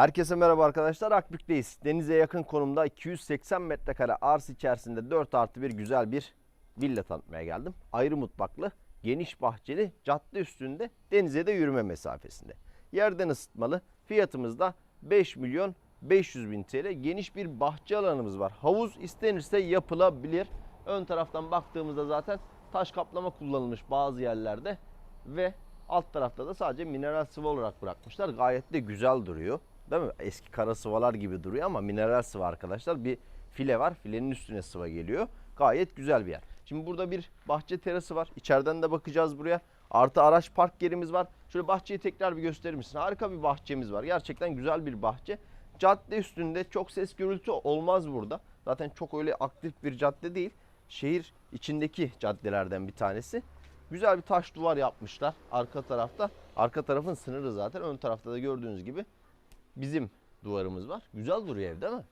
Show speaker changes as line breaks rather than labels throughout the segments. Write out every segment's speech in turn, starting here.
Herkese merhaba arkadaşlar. Akbük'teyiz. Denize yakın konumda 280 metrekare arsa içerisinde 4 artı bir güzel bir villa tanıtmaya geldim. Ayrı mutfaklı, geniş bahçeli, cadde üstünde, denize de yürüme mesafesinde. Yerden ısıtmalı. Fiyatımız da 5 milyon 500 bin TL. Geniş bir bahçe alanımız var. Havuz istenirse yapılabilir. Ön taraftan baktığımızda zaten taş kaplama kullanılmış bazı yerlerde ve alt tarafta da sadece mineral sıvı olarak bırakmışlar. Gayet de güzel duruyor. Değil mi? Eski kara sıvalar gibi duruyor ama mineral sıvı arkadaşlar. Bir file var. Filenin üstüne sıva geliyor. Gayet güzel bir yer. Şimdi burada bir bahçe terası var. İçeriden de bakacağız buraya. Artı araç park yerimiz var. Şöyle bahçeyi tekrar bir gösterir misin? Harika bir bahçemiz var. Gerçekten güzel bir bahçe. Cadde üstünde çok ses gürültü olmaz burada. Zaten çok öyle aktif bir cadde değil. Şehir içindeki caddelerden bir tanesi. Güzel bir taş duvar yapmışlar arka tarafta. Arka tarafın sınırı zaten. Ön tarafta da gördüğünüz gibi bizim duvarımız var. Güzel duruyor ev değil mi?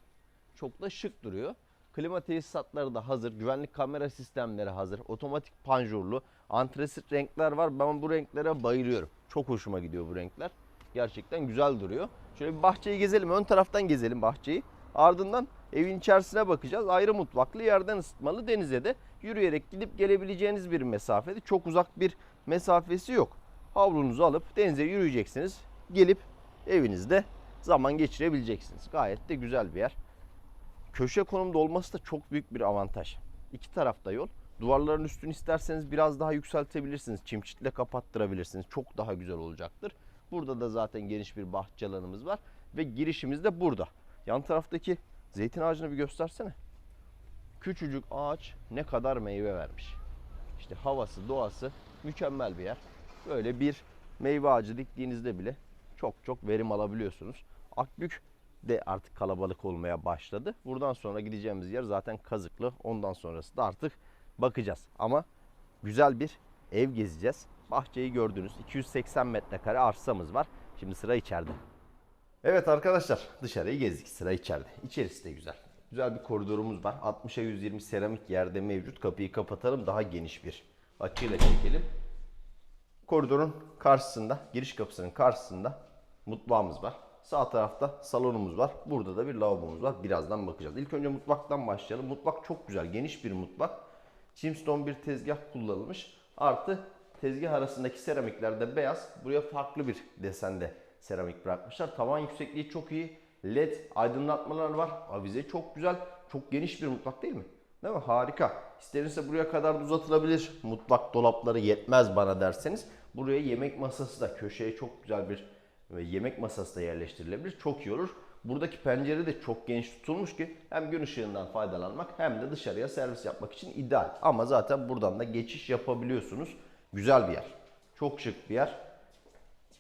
Çok da şık duruyor. Klima tesisatları da hazır. Güvenlik kamera sistemleri hazır. Otomatik panjurlu. Antresit renkler var. Ben bu renklere bayılıyorum. Çok hoşuma gidiyor bu renkler. Gerçekten güzel duruyor. Şöyle bir bahçeyi gezelim. Ön taraftan gezelim bahçeyi. Ardından evin içerisine bakacağız. Ayrı mutfaklı, yerden ısıtmalı, denize de yürüyerek gidip gelebileceğiniz bir mesafede. Çok uzak bir mesafesi yok. Havlunuzu alıp denize yürüyeceksiniz. Gelip evinizde zaman geçirebileceksiniz. Gayet de güzel bir yer. Köşe konumda olması da çok büyük bir avantaj. İki tarafta yol. Duvarların üstünü isterseniz biraz daha yükseltebilirsiniz. Çimçitle kapattırabilirsiniz. Çok daha güzel olacaktır. Burada da zaten geniş bir bahçe alanımız var. Ve girişimiz de burada. Yan taraftaki zeytin ağacını bir göstersene. Küçücük ağaç ne kadar meyve vermiş. İşte havası, doğası mükemmel bir yer. Böyle bir meyve ağacı diktiğinizde bile çok çok verim alabiliyorsunuz. Akbük de artık kalabalık olmaya başladı. Buradan sonra gideceğimiz yer zaten Kazıklı. Ondan sonrası da artık bakacağız. Ama güzel bir ev gezeceğiz. Bahçeyi gördünüz. 280 metrekare arsamız var. Şimdi sıra içeride. Evet arkadaşlar dışarıyı gezdik. Sıra içeride. İçerisi de güzel. Güzel bir koridorumuz var. 60'a 120 seramik yerde mevcut. Kapıyı kapatalım. Daha geniş bir açıyla çekelim. Koridorun karşısında, giriş kapısının karşısında mutfağımız var. Sağ tarafta salonumuz var. Burada da bir lavabomuz var. Birazdan bakacağız. İlk önce mutfaktan başlayalım. Mutfak çok güzel, geniş bir mutfak. Chimstone bir tezgah kullanılmış. Artı tezgah arasındaki seramiklerde beyaz. Buraya farklı bir desende seramik bırakmışlar. Tavan yüksekliği çok iyi. LED aydınlatmalar var. Avize çok güzel. Çok geniş bir mutfak değil mi? Değil mi? Harika. İstenirse buraya kadar da uzatılabilir. Mutfak dolapları yetmez bana derseniz. Buraya yemek masası da köşeye çok güzel bir ve yemek masası da yerleştirilebilir. Çok iyi olur. Buradaki pencere de çok geniş tutulmuş ki hem gün ışığından faydalanmak hem de dışarıya servis yapmak için ideal. Ama zaten buradan da geçiş yapabiliyorsunuz. Güzel bir yer. Çok şık bir yer.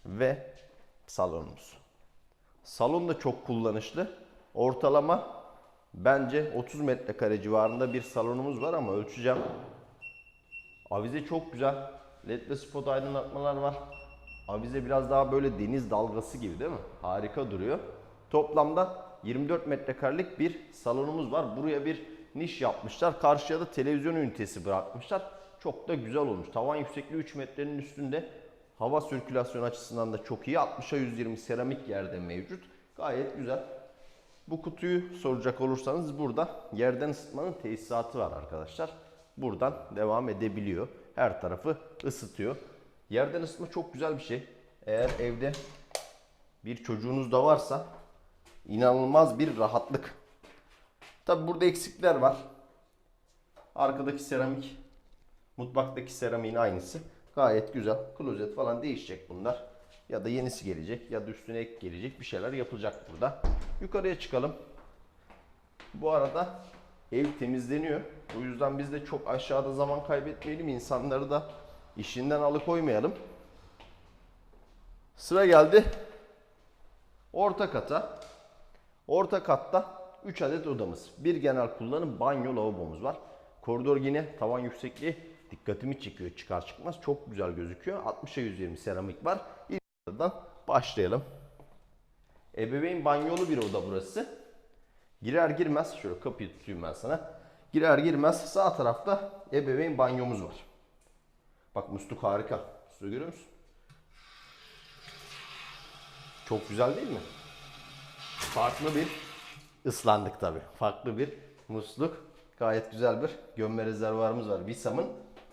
Ve salonumuz. Salon da çok kullanışlı. Ortalama bence 30 metrekare civarında bir salonumuz var ama ölçeceğim. Avize çok güzel. LED spot aydınlatmalar var. Avize biraz daha böyle deniz dalgası gibi değil mi? Harika duruyor. Toplamda 24 metrekarelik bir salonumuz var. Buraya bir niş yapmışlar. Karşıya da televizyon ünitesi bırakmışlar. Çok da güzel olmuş. Tavan yüksekliği 3 metrenin üstünde. Hava sirkülasyon açısından da çok iyi. 60'a 120 seramik yerde mevcut. Gayet güzel. Bu kutuyu soracak olursanız burada yerden ısıtmanın tesisatı var arkadaşlar. Buradan devam edebiliyor. Her tarafı ısıtıyor. Yerden ısıtma çok güzel bir şey. Eğer evde bir çocuğunuz da varsa inanılmaz bir rahatlık. Tabi burada eksikler var. Arkadaki seramik, mutfaktaki seramiğin aynısı. Gayet güzel. Klozet falan değişecek bunlar. Ya da yenisi gelecek ya da üstüne ek gelecek bir şeyler yapılacak burada. Yukarıya çıkalım. Bu arada ev temizleniyor. O yüzden biz de çok aşağıda zaman kaybetmeyelim. İnsanları da işinden alıkoymayalım. Sıra geldi orta kata. Orta katta 3 adet odamız. Bir genel kullanım banyo lavabomuz var. Koridor yine tavan yüksekliği dikkatimi çekiyor çıkar çıkmaz. Çok güzel gözüküyor. 60'a 120 seramik var. İlk odadan başlayalım. Ebeveyn banyolu bir oda burası. Girer girmez şöyle kapıyı tutayım ben sana. Girer girmez sağ tarafta ebeveyn banyomuz var. Bak musluk harika. Musluğu görüyor musun? Çok güzel değil mi? farklı bir ıslandık tabi. Farklı bir musluk. Gayet güzel bir gömme rezervuarımız var Visam'ın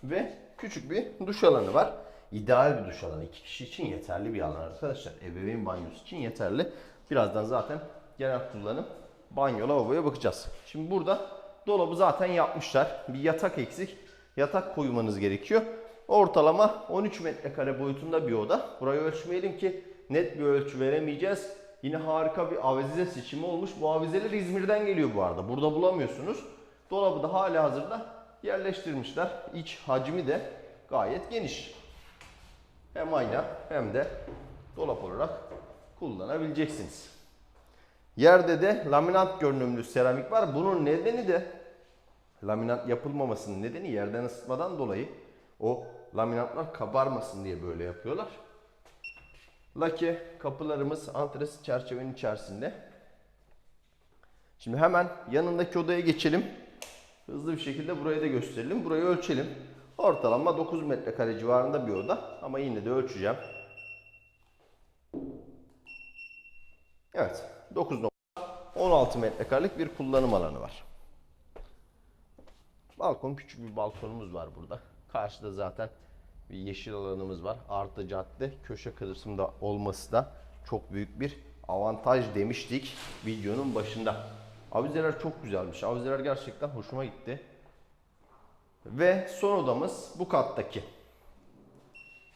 ve küçük bir duş alanı var. İdeal bir duş alanı. İki kişi için yeterli bir alan arkadaşlar. Ebeveyn banyosu için yeterli. Birazdan zaten genel kullanım banyo lavaboya bakacağız. Şimdi burada dolabı zaten yapmışlar. Bir yatak eksik. Yatak koymanız gerekiyor. Ortalama 13 metrekare boyutunda bir oda. Burayı ölçmeyelim ki net bir ölçü veremeyeceğiz. Yine harika bir avize seçimi olmuş. Bu avizeler İzmir'den geliyor bu arada. Burada bulamıyorsunuz. Dolabı da hala hazırda yerleştirmişler. İç hacmi de gayet geniş. Hem ayna hem de dolap olarak kullanabileceksiniz. Yerde de laminat görünümlü seramik var. Bunun nedeni de laminat yapılmamasının nedeni yerden ısıtmadan dolayı o laminatlar kabarmasın diye böyle yapıyorlar. Lake kapılarımız antresit çerçevenin içerisinde. Şimdi hemen yanındaki odaya geçelim. Hızlı bir şekilde burayı da gösterelim. Burayı ölçelim. Ortalama 9 metrekare civarında bir oda ama yine de ölçeceğim. Evet 9.16 metrekarelik bir kullanım alanı var. Balkon küçük bir balkonumuz var burada. Karşıda zaten bir yeşil alanımız var. Artı cadde köşe kısımda olması da çok büyük bir avantaj demiştik videonun başında. Avizeler çok güzelmiş. Avizeler gerçekten hoşuma gitti. Ve son odamız bu kattaki.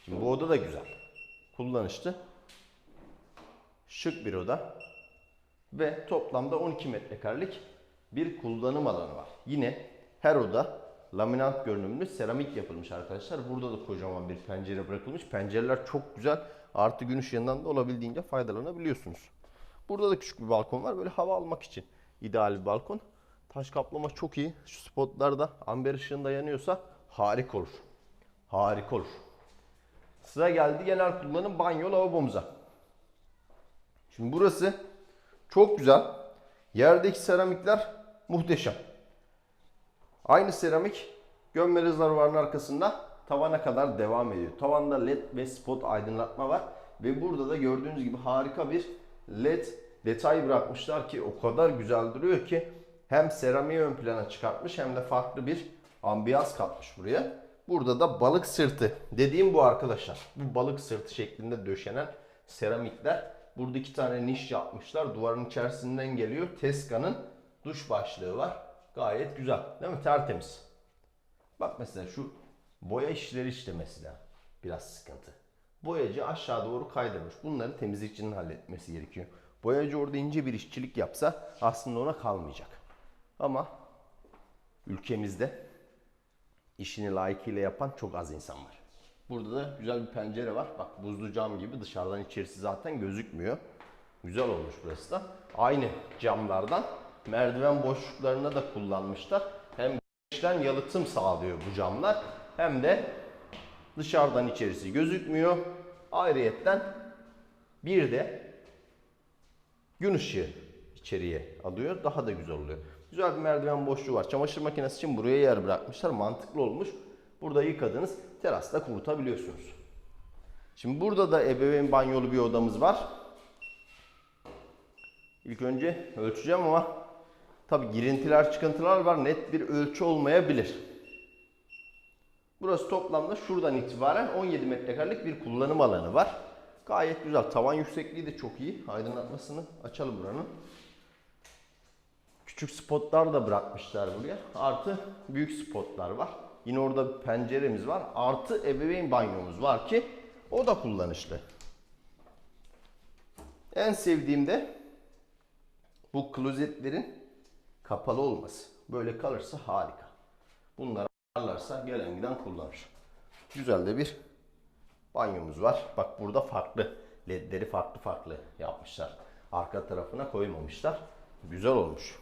Şimdi bu oda da güzel. Kullanışlı. Şık bir oda. Ve toplamda 12 metrekarelik bir kullanım alanı var. Yine her oda laminat görünümlü seramik yapılmış arkadaşlar. Burada da kocaman bir pencere bırakılmış. Pencereler çok güzel. Artı gün ışığından da olabildiğince faydalanabiliyorsunuz. Burada da küçük bir balkon var. Böyle hava almak için ideal bir balkon. Taş kaplama çok iyi. Şu spotlar da amber ışığında yanıyorsa harika olur. Harika olur. Sıra geldi genel kullanım banyo lavabomuza. Şimdi burası çok güzel. Yerdeki seramikler muhteşem. Aynı seramik gömme rezervuarının arkasında tavana kadar devam ediyor. Tavanda led ve spot aydınlatma var. Ve burada da gördüğünüz gibi harika bir led detay bırakmışlar ki o kadar güzel duruyor ki hem seramiği ön plana çıkartmış hem de farklı bir ambiyans katmış buraya. Burada da balık sırtı dediğim bu arkadaşlar. Bu balık sırtı şeklinde döşenen seramikler. Burada iki tane niş yapmışlar. Duvarın içerisinden geliyor. Teska'nın duş başlığı var. Gayet güzel. Değil mi? Tertemiz. Bak mesela şu boya işleri işte mesela biraz sıkıntı. Boyacı aşağı doğru kaydırmış. Bunları temizlikçinin halletmesi gerekiyor. Boyacı orada ince bir işçilik yapsa aslında ona kalmayacak. Ama ülkemizde işini layıkıyla yapan çok az insan var. Burada da güzel bir pencere var. Bak buzlu cam gibi dışarıdan içerisi zaten gözükmüyor. Güzel olmuş burası da. Aynı camlardan merdiven boşluklarına da kullanmışlar. Hem güneşten yalıtım sağlıyor bu camlar hem de dışarıdan içerisi gözükmüyor. Ayrıyetten bir de gün ışığı içeriye alıyor. Daha da güzel oluyor. Güzel bir merdiven boşluğu var. Çamaşır makinesi için buraya yer bırakmışlar. Mantıklı olmuş. Burada yıkadığınız terasta kurutabiliyorsunuz. Şimdi burada da ebeveyn banyolu bir odamız var. İlk önce ölçeceğim ama tabi girintiler çıkıntılar var. Net bir ölçü olmayabilir. Burası toplamda şuradan itibaren 17 metrekarelik bir kullanım alanı var. Gayet güzel. Tavan yüksekliği de çok iyi. Aydınlatmasını açalım buranın. Küçük spotlar da bırakmışlar buraya. Artı büyük spotlar var. Yine orada bir penceremiz var. Artı ebeveyn banyomuz var ki o da kullanışlı. En sevdiğim de bu klozetlerin kapalı olması. Böyle kalırsa harika. Bunları ayarlarsa gelen giden kullanır. Güzel de bir banyomuz var. Bak burada farklı ledleri farklı farklı yapmışlar. Arka tarafına koymamışlar. Güzel olmuş.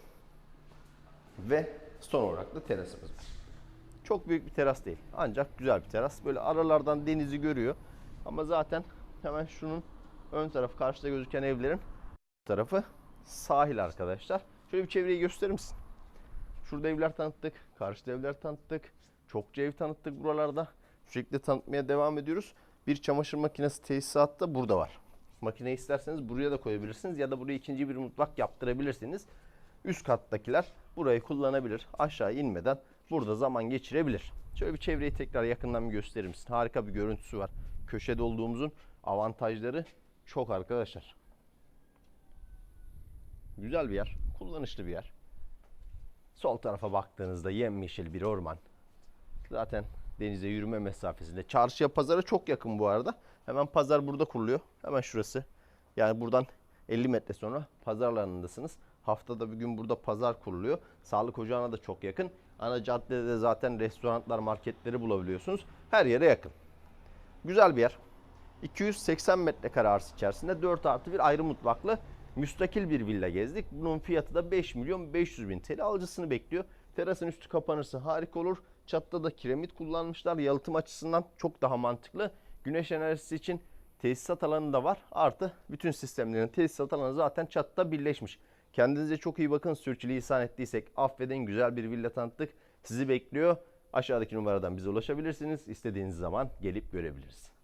Ve son olarak da terasımız var. Çok büyük bir teras değil. Ancak güzel bir teras. Böyle aralardan denizi görüyor. Ama zaten hemen şunun ön tarafı karşıda gözüken evlerin tarafı sahil arkadaşlar. Şöyle bir çevreyi gösterir misin? Şurada evler tanıttık. Karşıda evler tanıttık. Çokça ev tanıttık buralarda. Sürekli tanıtmaya devam ediyoruz. Bir çamaşır makinesi tesisatı da burada var. Makine isterseniz buraya da koyabilirsiniz ya da buraya ikinci bir mutfak yaptırabilirsiniz. Üst kattakiler burayı kullanabilir. Aşağı inmeden burada zaman geçirebilir. Şöyle bir çevreyi tekrar yakından bir gösterir misin? Harika bir görüntüsü var. Köşede olduğumuzun avantajları çok arkadaşlar. Güzel bir yer. Kullanışlı bir yer. Sol tarafa baktığınızda yemyeşil bir orman. Zaten denize yürüme mesafesinde. Çarşıya pazara çok yakın bu arada. Hemen pazar burada kuruluyor. Hemen şurası. Yani buradan 50 metre sonra pazar alanındasınız. Haftada bir gün burada pazar kuruluyor. Sağlık ocağına da çok yakın. Ana caddede de zaten restoranlar, marketleri bulabiliyorsunuz. Her yere yakın. Güzel bir yer. 280 metrekare arsa içerisinde 4 artı bir ayrı mutfaklı müstakil bir villa gezdik. Bunun fiyatı da 5 milyon 500 bin TL alıcısını bekliyor. Terasın üstü kapanırsa harika olur. Çatıda da kiremit kullanmışlar. Yalıtım açısından çok daha mantıklı. Güneş enerjisi için tesisat alanı da var. Artı bütün sistemlerin tesisat alanı zaten çatıda birleşmiş. Kendinize çok iyi bakın. Sürçülisan ettiysek affedin. Güzel bir villa tanıttık. Sizi bekliyor. Aşağıdaki numaradan bize ulaşabilirsiniz. İstediğiniz zaman gelip görebiliriz.